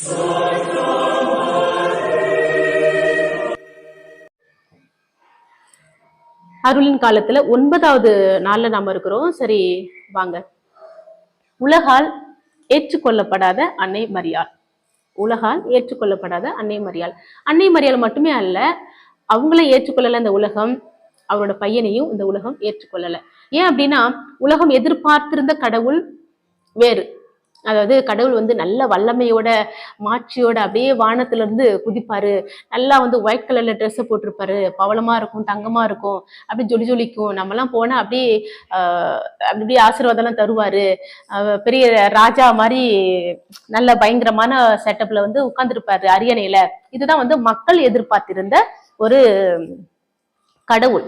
அருளின் காலத்துல ஒன்பதாவது நாள்ல நாம இருக்கிறோம். சரி வாங்க. உலகால் ஏற்றுக்கொள்ளப்படாத அன்னை மரியாள். உலகால் ஏற்றுக்கொள்ளப்படாத அன்னை மரியாள். அன்னை மரியாள் மட்டுமே அல்ல அவங்கள ஏற்றுக்கொள்ளல இந்த உலகம் அவரோட பையனையும் இந்த உலகம் ஏற்றுக்கொள்ளல. ஏன் அப்படின்னா உலகம் எதிர்பார்த்திருந்த கடவுள் வேறு. அதாவது கடவுள் வந்து நல்ல வல்லமையோட மாட்சியோட அப்படியே வானத்துல இருந்து குதிப்பாரு. நல்லா வந்து ஒயிட் கலர்ல ட்ரெஸ்ஸை போட்டிருப்பாரு. பவளமா இருக்கும் தங்கமா இருக்கும் அப்படி ஜொலி ஜொலிக்கும். நம்மலாம் போனா அப்படியே ஆஹ் அப்படி அப்படியே ஆசீர்வாதம்லாம் தருவாரு. பெரிய ராஜா மாதிரி நல்ல பயங்கரமான செட்டப்ல வந்து உட்கார்ந்துருப்பாரு அரியணையில. இதுதான் வந்து மக்கள் எதிர்பார்த்திருந்த ஒரு கடவுள்.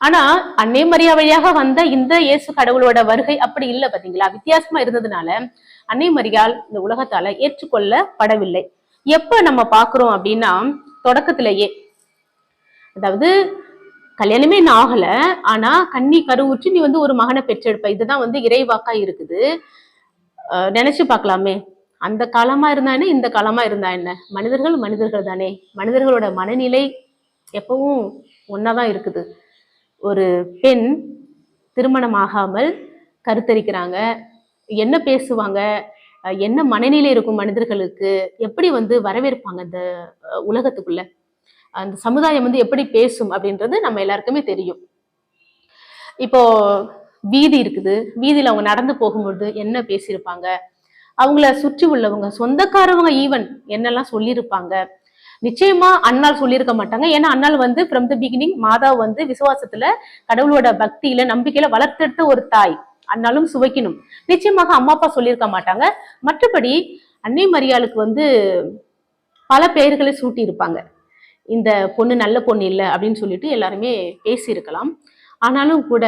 ஆனா அன்னை மரியா வழியாக வந்த இந்த இயேசு கடவுளோட வருகை அப்படி இல்லை பாத்தீங்களா? வித்தியாசமா இருந்ததுனால அன்னை மரியால் இந்த உலகத்தால ஏற்றுக்கொள்ளப்படவில்லை. எப்ப நம்ம பாக்குறோம் அப்படின்னா தொடக்கத்திலேயே. அதாவது கல்யாணமே இன்னும் ஆகல. ஆனா கண்ணி கருவுற்று நீ வந்து ஒரு மகனை பெற்றெடுப்ப. இதுதான் வந்து இறைவாக்கா இருக்குது. நினைச்சு பார்க்கலாமே. அந்த காலமா இருந்தா என்ன? இந்த காலமா இருந்தா என்ன? மனிதர்கள் மனிதர்கள் தானே. மனிதர்களோட மனநிலை எப்பவும் ஒன்னாதான் இருக்குது. ஒரு பெண் திருமணம் ஆகாமல் கருத்தரிக்கிறாங்க. என்ன பேசுவாங்க? என்ன மனநிலை இருக்கும் மனிதர்களுக்கு? எப்படி வந்து வரவேற்பாங்க இந்த உலகத்துக்குள்ள? அந்த சமுதாயம் வந்து எப்படி பேசும் அப்படின்றது நம்ம எல்லாருக்குமே தெரியும். இப்போ வீதி இருக்குது. வீதியில் அவங்க நடந்து போகும்பொழுது என்ன பேசியிருப்பாங்க? அவங்கள சுற்றி உள்ளவங்க சொந்தக்காரவங்க ஈவன் என்னெல்லாம் சொல்லியிருப்பாங்க? நிச்சயமா அண்ணால் சொல்லியிருக்க மாட்டாங்க. ஏன்னா அண்ணால் வந்து ஃப்ரம் த பிகினிங் மாதா வந்து விசுவாசத்துல கடவுளோட பக்தியில நம்பிக்கையில வளர்த்தெடுத்த ஒரு தாய். அன்னாலும் சுவைக்கணும். நிச்சயமாக அம்மா அப்பா சொல்லியிருக்க மாட்டாங்க. மற்றபடி அன்னை மரியாளுக்கு வந்து பல பெயர்களை சூட்டி இருப்பாங்க இந்த பொண்ணு நல்ல பொண்ணு இல்லை அப்படின்னு சொல்லிட்டு எல்லாருமே பேசியிருக்கலாம். ஆனாலும் கூட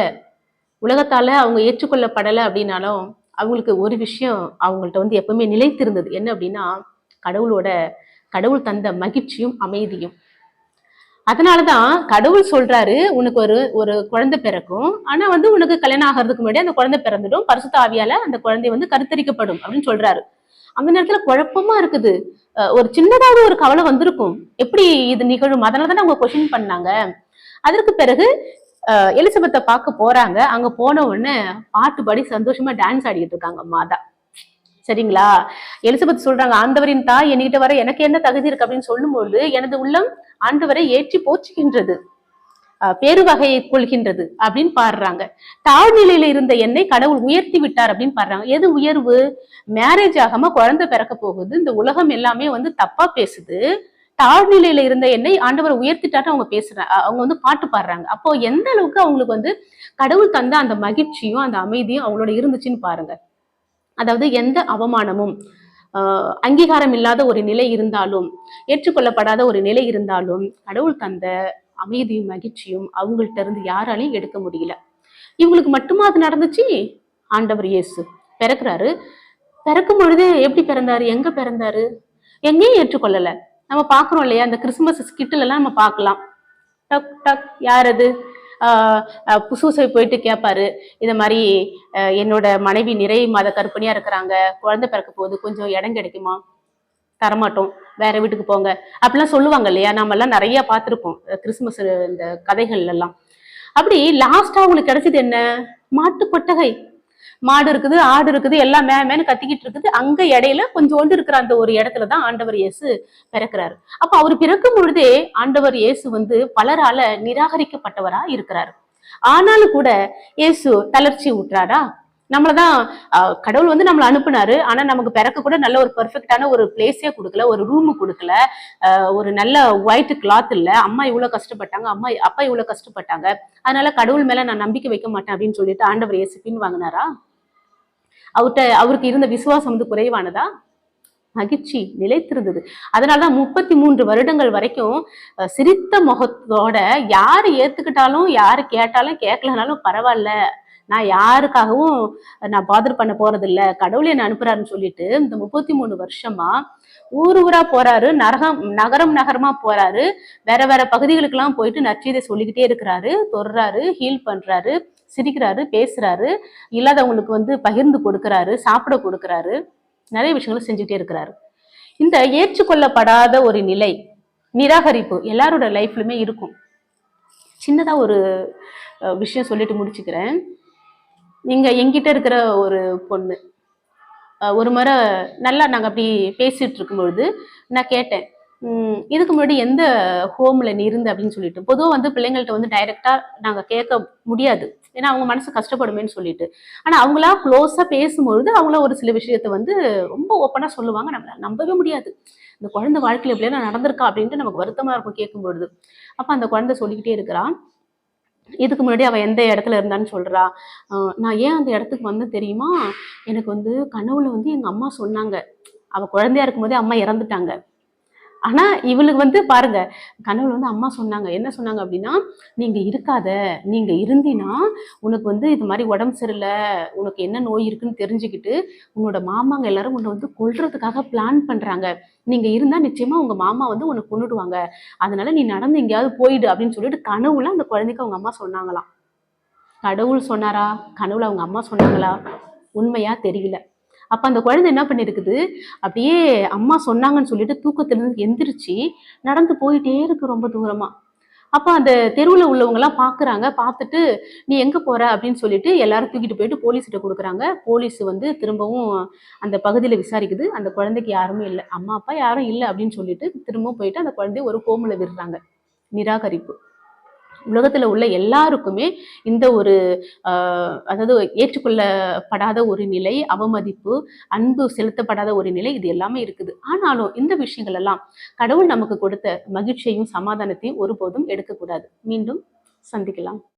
உலகத்தால அவங்க ஏற்றுக்கொள்ளப்படலை அப்படின்னாலும் அவங்களுக்கு ஒரு விஷயம் அவங்கள்ட்ட வந்து எப்பவுமே நிலைத்திருந்தது. என்ன அப்படின்னா கடவுளோட கடவுள் தந்த மகிழ்ச்சியும் அமைதியும். அதனாலதான் கடவுள் சொல்றாரு உனக்கு ஒரு ஒரு குழந்தை பிறக்கும். ஆனா வந்து உனக்கு கல்யாணம் ஆகிறதுக்கு முன்னாடி அந்த குழந்தை பிறந்துடும். பரிசுத்த ஆவியால அந்த குழந்தை வந்து கருத்தரிக்கப்படும் அப்படின்னு சொல்றாரு. அந்த நேரத்துல குழப்பமா இருக்குது. ஒரு சின்னதாவது ஒரு கவலை வந்திருக்கும். எப்படி இது நிகழும்? அதனால தானே அவங்க கொஸ்டின் பண்ணாங்க. அதற்கு பிறகு எலிசபெத்தை பார்க்க போறாங்க. அங்க போன உடனே பாட்டு பாடி சந்தோஷமா டான்ஸ் ஆடிட்டு இருக்காங்க மாதா. சரிங்களா? எலிசபெத் சொல்றாங்க ஆண்டவரின் தாய் என்கிட்ட வர எனக்கு என்ன தகுதி இருக்கு அப்படின்னு சொல்லும்போது எனது உள்ளம் ஆண்டவரை ஏற்றி போச்சுகின்றது பேருவகையை கொள்கின்றது அப்படின்னு பாடுறாங்க. தாழ்நிலையில இருந்த என்னை கடவுள் உயர்த்தி விட்டார் அப்படின்னு பாடுறாங்க. எது உயர்வு? மேரேஜ் ஆகாம குழந்தை பிறக்க போகுது இந்த உலகம் எல்லாமே வந்து தப்பா பேசுது. தாழ்நிலையில இருந்த என்னை ஆண்டவர் உயர்த்திட்டாட்டு அவங்க பேசுறாங்க அவங்க வந்து பாட்டு பாடுறாங்க. அப்போ எந்த அளவுக்கு அவங்களுக்கு வந்து கடவுள் தந்த அந்த மகிழ்ச்சியும் அந்த அமைதியும் அவங்களோட இருந்துச்சுன்னு பாருங்க. அதாவது எந்த அவமானமும் அங்கீகாரம் இல்லாத ஒரு நிலை இருந்தாலும் ஏற்றுக்கொள்ளப்படாத ஒரு நிலை இருந்தாலும் கடவுள் தந்த அமைதியும் மகிழ்ச்சியும் அவங்கள்ட்ட இருந்து யாராலையும் எடுக்க முடியல. இவங்களுக்கு மட்டுமா அது நடந்துச்சு? ஆண்டவர் இயேசு. பிறக்கிறாரு. பிறக்கும் பொழுது எப்படி பிறந்தாரு? எங்க பிறந்தாரு? எங்கேயும் ஏற்றுக்கொள்ளல. நம்ம பார்க்குறோம் இல்லையா? அந்த கிறிஸ்துமஸ் ஸ்கிட்டில் எல்லாம் நம்ம பார்க்கலாம். டக் டக் யார் அது? புசூசை போயிட்டு கேட்பாரு இந்த மாதிரி என்னோட மனைவி நிறை மாத கர்ப்பிணியா இருக்கிறாங்க. குழந்தை பிறக்க போகுது. கொஞ்சம் இடம் கிடைக்குமா? தரமாட்டோம். வேற வீட்டுக்கு போங்க. அப்படிலாம் சொல்லுவாங்க இல்லையா? நாம எல்லாம் நிறைய பார்த்துருப்போம். கிறிஸ்துமஸ் இந்த கதைகள் எல்லாம் அப்படி லாஸ்டா அவங்களுக்கு கிடைச்சது என்ன? மாட்டு கொட்டகை மாடு இருக்குது ஆடு இருக்குது எல்லாம் மே கத்திக்கிட்டு இருக்குது. அங்க இடையில கொஞ்சோண்டு இருக்கிற அந்த ஒரு இடத்துல தான் ஆண்டவர் இயேசு பிறக்கிறாரு. அப்ப அவர் பிறக்கும் பொழுதே ஆண்டவர் இயேசு வந்து பலரால நிராகரிக்கப்பட்டவரா இருக்கிறாரு. ஆனாலும் கூட இயேசு தளர்ச்சி ஊட்டுறாரா நம்மளதான் ஆஹ், கடவுள் வந்து நம்மளை அனுப்புனாரு. ஆனா நமக்கு பிறக்க கூட நல்ல ஒரு பெர்ஃபெக்டான ஒரு பிளேஸே கொடுக்கல ஒரு ரூம் கொடுக்கல. ஒரு நல்ல ஒயிட் கிளாத் இல்ல. அம்மா இவ்வளவு கஷ்டப்பட்டாங்க அம்மா அப்பா இவ்வளவு கஷ்டப்பட்டாங்க. அதனால கடவுள் மேல நான் நம்பிக்கை வைக்க மாட்டேன் அப்படின்னு சொல்லிட்டு ஆண்டவர் இயேசு பின் வாங்கினாரா அவர்கிட்ட அவருக்கு இருந்த விசுவாசம் வந்து குறைவானதா? மகிழ்ச்சி நிலைத்திருந்தது. அதனாலதான் முப்பத்தி மூன்று வருடங்கள் வரைக்கும் சிரித்த முகத்தோட யாரு ஏத்துக்கிட்டாலும் யாரு கேட்டாலும் கேட்கலனாலும் பரவாயில்ல. நான் யாருக்காகவும் நான் பாதர் பண்ண போறது இல்ல கடவுளை என்ன அனுப்புறாருன்னு சொல்லிட்டு இந்த முப்பத்தி மூணு வருஷமா ஊர் ஊரா போறாரு. நரகம் நகரம் நகரமா போறாரு. வேற வேற பகுதிகளுக்கெல்லாம் போயிட்டு நற்செய்தியை சொல்லிக்கிட்டே இருக்கிறாரு. தொடுறாரு ஹீல் பண்றாரு. சிரிக்கிறாரு பேசுறாரு இல்லாதவங்களுக்கு வந்து பகிர்ந்து கொடுக்கறாரு சாப்பிட கொடுக்கறாரு நிறைய விஷயங்களை செஞ்சுட்டே இருக்கிறாரு. இந்த ஏற்றுக்கொள்ளப்படாத ஒரு நிலை நிராகரிப்பு எல்லாரோட லைஃப்லுமே இருக்கும். சின்னதா ஒரு விஷயம் சொல்லிட்டு முடிச்சுக்கிறேன். நீங்க எங்கிட்ட இருக்கிற ஒரு பொண்ணு ஒரு முறை நல்லா நாங்கள் அப்படி பேசிட்டு இருக்கும்பொழுது நான் கேட்டேன் இதுக்கு முன்னாடி எந்த ஹோம்ல நீ இருந்த அப்படின்னு சொல்லிட்டு. பொதுவாக வந்து பிள்ளைங்கள்ட்ட வந்து டைரக்டா நாங்க கேட்க முடியாது. ஏன்னா அவங்க மனசு கஷ்டப்படுமேன்னு சொல்லிட்டு. ஆனா அவங்களா க்ளோஸா பேசும்பொழுது அவங்கள ஒரு சில விஷயத்த வந்து ரொம்ப ஓப்பனா சொல்லுவாங்க. நம்ம நம்பவே முடியாது. இந்த குழந்தை வாழ்க்கையில எப்படியெல்லாம் நடந்திருக்கா அப்படின்ட்டு நமக்கு வருத்தமா இருக்கும் கேட்கும்பொழுது. அப்ப அந்த குழந்தை சொல்லிக்கிட்டே இருக்கிறான் இதுக்கு முன்னாடி அவள் எந்த இடத்துல இருந்தான்னு சொல்றா. நான் ஏன் அந்த இடத்துக்கு வந்தேன் தெரியுமா? எனக்கு வந்து கனவுல வந்து எங்க அம்மா சொன்னாங்க. அவ குழந்தையா இருக்கும்போதே அம்மா இறந்துட்டாங்க. ஆனா இவளுக்கு வந்து பாருங்க கனவுல வந்து அம்மா சொன்னாங்க. என்ன சொன்னாங்க அப்படின்னா நீங்க இருக்காத. நீங்க இருந்தினா உனக்கு வந்து இது மாதிரி உடம்பு சரியில்லை. உனக்கு என்ன நோய் இருக்குன்னு தெரிஞ்சுக்கிட்டு உன்னோட மாமாங்க எல்லாரும் உன்னை வந்து கொல்றதுக்காக பிளான் பண்றாங்க. நீங்க இருந்தா நிச்சயமா உங்க மாமா வந்து உன்னை கொண்டுடுவாங்க அதனால நீ நடந்து எங்கேயாவது போயிடு அப்படின்னு சொல்லிட்டு கனவுல அந்த குழந்தைக்கு அவங்க அம்மா சொன்னாங்களாம். கடவுள் சொன்னாரா? கனவுல அவங்க அம்மா சொன்னாங்களா? உண்மையா தெரியல. அப்போ அந்த குழந்தை என்ன பண்ணிருக்குது? அப்படியே அம்மா சொன்னாங்கன்னு சொல்லிட்டு தூக்கத்திலிருந்து எந்திரிச்சு நடந்து போயிட்டே இருக்கு ரொம்ப தூரமா. அப்போ அந்த தெருவில் உள்ளவங்க எல்லாம் பார்த்துட்டு நீ எங்கே போற? அப்படின்னு சொல்லிட்டு எல்லாரும் தூக்கிட்டு போயிட்டு போலீஸ்கிட்ட கொடுக்குறாங்க. போலீஸ் வந்து திரும்பவும் அந்த பகுதியில் விசாரிக்குது. அந்த குழந்தைக்கு யாருமே இல்லை. அம்மா அப்பா யாரும் இல்லை. அப்படின்னு சொல்லிட்டு திரும்பவும் போயிட்டு அந்த குழந்தைய ஒரு கோமில் விடுறாங்க. நிராகரிப்பு. உலகத்தில் உள்ள எல்லாருக்குமே இந்த ஒரு அதாவது ஏற்றுக்கொள்ளப்படாத ஒரு நிலை அவமதிப்பு அன்பு செலுத்தப்படாத ஒரு நிலை இது எல்லாமே இருக்குது. ஆனாலும் இந்த விஷயங்கள் எல்லாம் கடவுள் நமக்கு கொடுத்த மகிழ்ச்சியையும் சமாதானத்தையும் ஒருபோதும் எடுக்கக்கூடாது. மீண்டும் சந்திக்கலாம்.